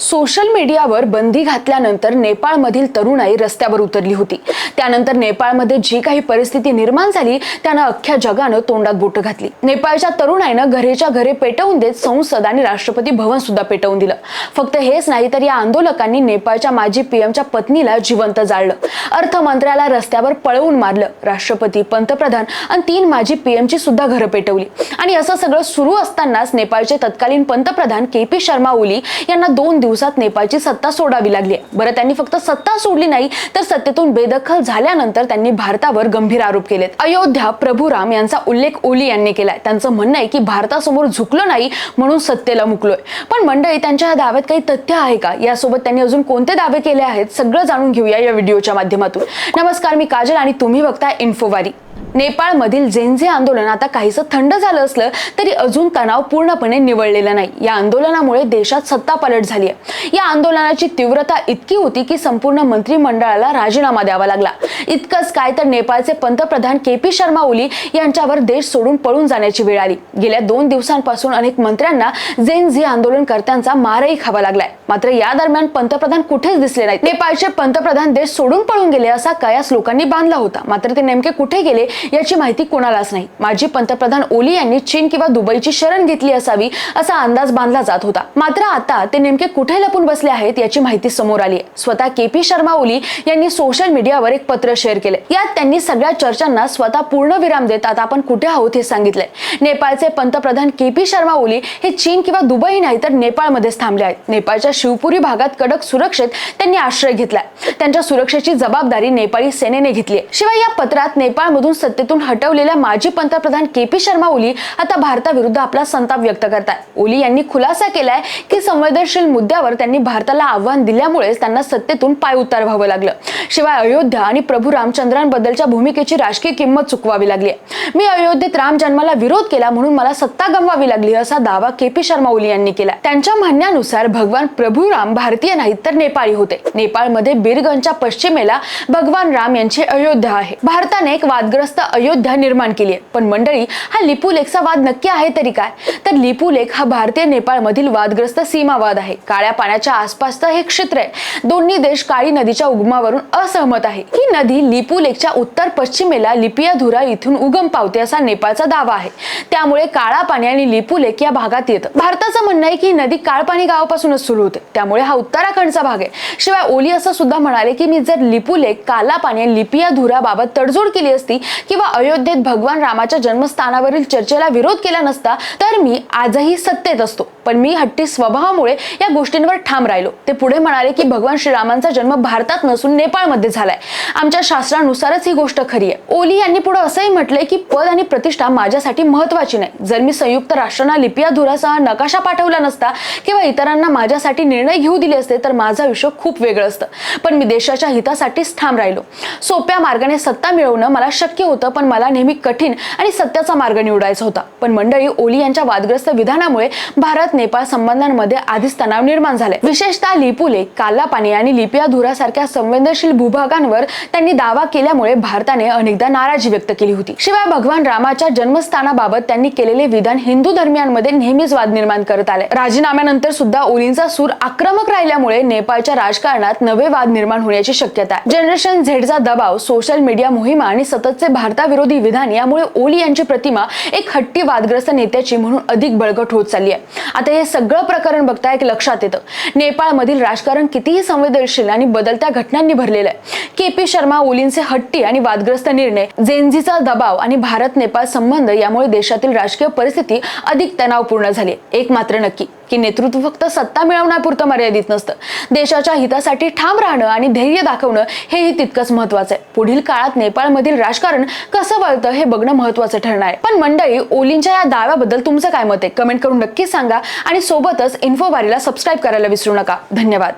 Social मीडियावर बंदी घातल्यानंतर नेपाळमधील तरुणाई रस्त्यावर उतरली होती. त्यानंतर नेपाळमध्ये जी काही परिस्थिती निर्माण झाली त्यानं अख्ख्या जगानं तोंडात बोटं घातली. नेपाळच्या तरुणाईनं घरेच्या घरे पेटवून देत संसद आणि राष्ट्रपती भवन सुद्धा पेटवून दिलं. फक्त हेच नाही तर या आंदोलकांनी नेपाळच्या माजी पीएमच्या पत्नीला जिवंत जाळलं. अर्थमंत्र्याला रस्त्यावर पळवून मारलं राष्ट्रपती पंतप्रधान आणि तीन माजी पीएमची सुद्धा घरं पेटवली. आणि असं सगळं सुरू असतानाच नेपाळचे तत्कालीन पंतप्रधान के पी शर्मा ओली यांना दोन दिवसात नेपाळची सत्ता सोडावी लागली आहे. बरं त्यांनी फक्त सत्ता सोडली नाही तर सत्तेतून बेदखल झाल्यानंतर त्यांनी भारतावर गंभीर आरोप केलेत. अयोध्या प्रभुराम यांचा उल्लेख ओली यांनी केलाय. त्यांचं म्हणणं आहे की भारतासमोर झुकलो नाही म्हणून सत्तेला मुकलोय. पण मंडळी त्यांच्या ह्या दाव्यात काही तथ्य आहे का? यासोबत त्यांनी अजून कोणते दावे केले आहेत? सगळं जाणून घेऊया या व्हिडिओच्या माध्यमातून. नमस्कार मी काजल आणि तुम्ही बघताय इन्फोवारी नेपाळमधील झेंझे आंदोलन आता काहीसं थंड झालं असलं तरी अजून तणाव पूर्णपणे निवळलेला नाही. या आंदोलनामुळे देशात सत्ता पलट झाली आहे या आंदोलनाची तीव्रता इतकी होती की संपूर्ण मंत्रिमंडळाला राजीनामा द्यावा लागला. इतकंच काय तर नेपाळचे पंतप्रधान के पी शर्मा ओली यांच्यावर देश सोडून पळून जाण्याची वेळ आली. गेल्या दोन दिवसांपासून अनेक मंत्र्यांना जेन झी आंदोलनकर्त्यांचा मारही खावा लागलाय. मात्र या दरम्यान पंतप्रधान कुठेच दिसले नाहीत. नेपाळचे पंतप्रधान देश सोडून पळून गेले असा कयास लोकांनी बांधला होता. मात्र ते नेमके कुठे गेले याची माहिती कोणालाच नाही. माजी पंतप्रधान ओली यांनी चीन किंवा दुबईची शरण घेतली असावी असा अंदाज बांधला जात होता. मात्र आता ते नेमके कुठे लपून बसले आहेत याची माहिती समोर आली आहे. स्वतः के पी शर्मा ओली यांनी सोशल मीडियावर एक पत्र शेअर केले यात त्यांनी सगळ्या चर्चांना स्वतः पूर्ण विराम देत आता आपण कुठे आहोत हे सांगितलंय. नेपाळचे पंतप्रधान के पी शर्मा ओली हे चीन किंवा दुबई नाही तर नेपाळमध्येच थांबले आहेत. नेपाळच्या शिवपुरी भागात कडक सुरक्षेत त्यांनी आश्रय घेतलाय. त्यांच्या सुरक्षेची जबाबदारी नेपाळी सेनेने घेतली आहे. शिवाय या पत्रात नेपाळमधून सत्तेतून हटवलेल्या माजी पंतप्रधान के पी शर्मा ओली आता भारताविरुद्ध आपला संताप व्यक्त करतात ओली यांनी खुलासा केलाय की संवेदनशील मुद्द्यावर त्यांनी भारताला आव्हान दिल्यामुळेच त्यांना सत्तेतून पाय उतार व्हावं लागलं. शिवाय अयोध्या आणि प्रभू रामचंद्रांबद्दलच्या भूमिकेची राजकीय किंमत चुकवावी लागली मी अयोध्येत राम जन्माला विरोध केला म्हणून मला सत्ता गमवावी लागली असा दावा के पी शर्मा ओली यांनी केला. त्यांच्या म्हणण्यानुसार भगवान प्रभू राम भारतीय नाहीत तर नेपाळी होते. नेपाळमध्ये बीरगंजच्या पश्चिमेला भगवान राम यांची अयोध्या आहे. भारताने एक वादग्रस्त अयोध्या निर्माण केली आहे. पण मंडळी हा लिपुलेखचा वाद नक्की आहे तरी काय? तर लिपुलेख हा भारतीय नेपाळमधील वादग्रस्त सीमावाद आहे. काळ्या पाण्याच्या आसपासचं हे क्षेत्र आहे. दोन्ही देश काळी नदीच्या उगमावरून असहमत आहे. ही नदी लिपुलेखच्या उत्तर पश्चिमेला लिपियाधुरा इथून उगम पावते असा नेपाळचा दावा आहे. त्यामुळे काळा पाणी आणि लिपुलेख या भागात येतं. भारताचं म्हणणं आहे की ही नदी काळपाणी गावापासूनच सुरू होते. त्यामुळे हा उत्तराखंडचा भाग आहे. शिवाय ओली असं सुद्धा म्हणाले की मी जर लिपुलेख काला पाणी लिपिया धुराबाबत तडजोड केली असती किंवा अयोध्येत भगवान रामाच्या जन्मस्थानावरील चर्चेला विरोध केला नसता तर मी आजही सत्तेत असतो. पण मी हट्टी स्वभावामुळे या गोष्टींवर ठाम राहिलो. ते पुढे म्हणाले की भगवान श्रीरामांचा जन्म भारतात नसून नेपाळमध्ये झालाय. आमच्या शास्त्रानुसारच ही गोष्ट खरी आहे. ओली यांनी पुढे असंही म्हटलंय की पद आणि प्रतिष्ठा माझ्यासाठी महत्वाची नाही. जर मी संयुक्त राष्ट्रांना लिपिया धुरासह नकाशा पाठवला नसता किंवा इतरांना माझ्यासाठी निर्णय घेऊ दिले असते तर माझं आयुष्य खूप वेगळं असतं. पण मी देशाच्या हितासाठीच ठाम राहिलो. सोप्या मार्गाने सत्ता मिळवणं मला शक्य होतं पण मला नेहमी कठीण आणि सत्याचा मार्ग निवडायचा होता. पण मंडळी ओली यांच्या वादग्रस्त विधानामुळे भारत नेपाळ संबंधांमध्ये आधीच तणाव निर्माण झाले विशेषतः लिपुले कालापानी आणि लिपिया धुरासारख्या संवेदनशील भूभागांवर त्यांनी दावा केल्यामुळे भारताने अनेकदा नाराजी व्यक्त केली होती. शिवाय भगवान रामाच्या जन्मस्थानाबाबत त्यांनी केलेले विधान हिंदू धर्मियांमध्ये नेहमीच वाद निर्माण करत आले. राजीनाम्यानंतर सुद्धा ओलींचा सूर आक्रमक राहिल्यामुळे नेपाळच्या राजकारणात नवे वाद निर्माण होण्याची शक्यता आहे. जनरेशन झेडचा दबाव सोशल मीडिया मोहिमा आणि सततचे भारताविरोधी विधान यामुळे ओली यांची प्रतिमा एक हट्टी वादग्रस्त नेत्याची म्हणून अधिक बळकट होत चालली आहे. आता हे सगळं प्रकरण बघता एक लक्षात येतं. नेपाळमधील राजकारण कितीही संवेदनशील आणि बदलत्या घटनांनी भरलेलं आहे. के पी शर्मा ओलींचे हट्टी आणि वादग्रस्त निर्णय जेनजीचा दबाव आणि भारत नेपाळ संबंध यामुळे देशातील राजकीय परिस्थिती अधिक तणावपूर्ण झाली आहे. एक मात्र नक्की की नेतृत्व फक्त सत्ता मिळवण्यापुरतं मर्यादित नसतं. देशाच्या हितासाठी ठाम राहणं आणि धैर्य दाखवणं हेही तितकंच महत्वाचं आहे. पुढील काळात नेपाळमधील राजकारण कसं वळतं हे बघणं महत्वाचं ठरणार आहे. पण मंडळी ओलींच्या या दाव्याबद्दल तुमचं काय मत आहे? कमेंट करून नक्की सांगा आणि सोबतच इन्फोबारीला सबस्क्राईब करायला विसरू नका. धन्यवाद.